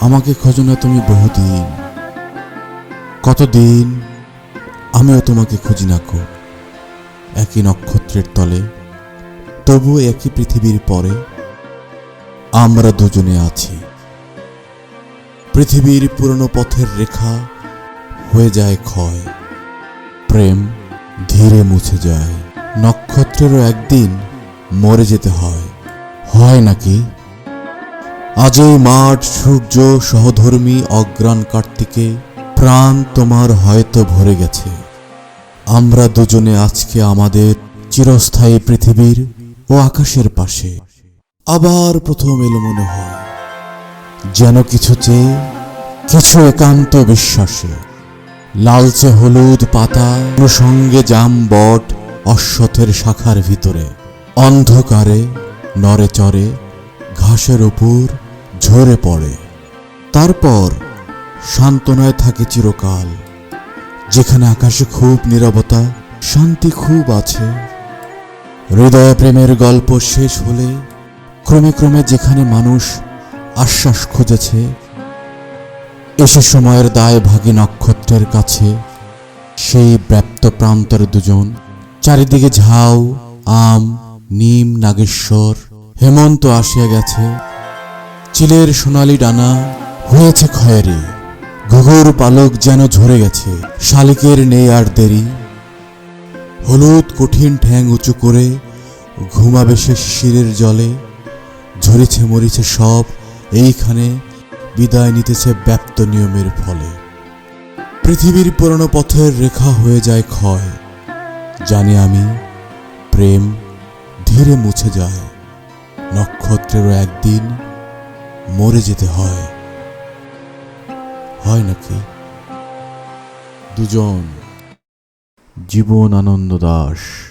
আমাকে খোঁজো না তুমি বহুদিন। কতদিন আমিও তোমাকে খুঁজি না কো। একই নক্ষত্রের তলে তবু একই পৃথিবীর পরে আমরা দুজনে আছি। পৃথিবীর পুরনো পথের রেখা হয়ে যায় ক্ষয়, প্রেম ধীরে মুছে যায়। নক্ষত্রেরও একদিন মরে যেতে হয়। হয় নাকি? আজ এই মাঠ, সূর্য সহধর্মী অগ্রাণ কার্তিকে প্রাণ তোমার হয়তো ভরে গেছে। আমরা দুজনে আজকে আমাদের চিরস্থায়ী পৃথিবীর ও আকাশের পাশে আবার প্রথম এলো মনে হয় যেন কিছু চেয়ে কিছু একান্ত বিশ্বাসে লালচে হলুদ পাতা সঙ্গে জাম বট অশ্বথের শাখার ভিতরে অন্ধকারে নড়ে চড়ে ঘাসের উপর ঝরে পড়ে। তারপর সান্ত্বনায় থাকে চিরকাল, যেখানে আকাশে খুব নীরবতা, শান্তি খুব আছে। হৃদয় প্রেমের গল্প শেষ হলে ক্রমে ক্রমে যেখানে মানুষ আশ্বাস খুঁজেছে, এসে সময়ের দায় ভাগী নক্ষত্রের কাছে, সেই ব্যাপ্ত প্রান্তরে দুজন, চারিদিকে ঝাউ, আম, নিম, নাগেশ্বর, হেমন্ত আসিয়া গেছে। চিলের সোনালি ডানা হয়েছে খয়েরি ঘুঘুর পালক যেন ঝরে গেছে। শালিকের নেই আর দেরি। হলুদ কঠিন ঠ্যাং উঁচু করে ঘুমাবে সে শিশিরের জলে। ঝরেছে, মরিছে সব, এইখানে বিদায় নিতেছে ব্যাপ্ত নিয়মের ফলে। পৃথিবীর পুরনো পথের রেখা হয়ে যায় ক্ষয়। জানি আমি, প্রেম ধীরে মুছে যায়। নক্ষত্রেরও একদিন মরে যেতে হয়। হয় নাকি? দুজন জীবন আনন্দ দাস।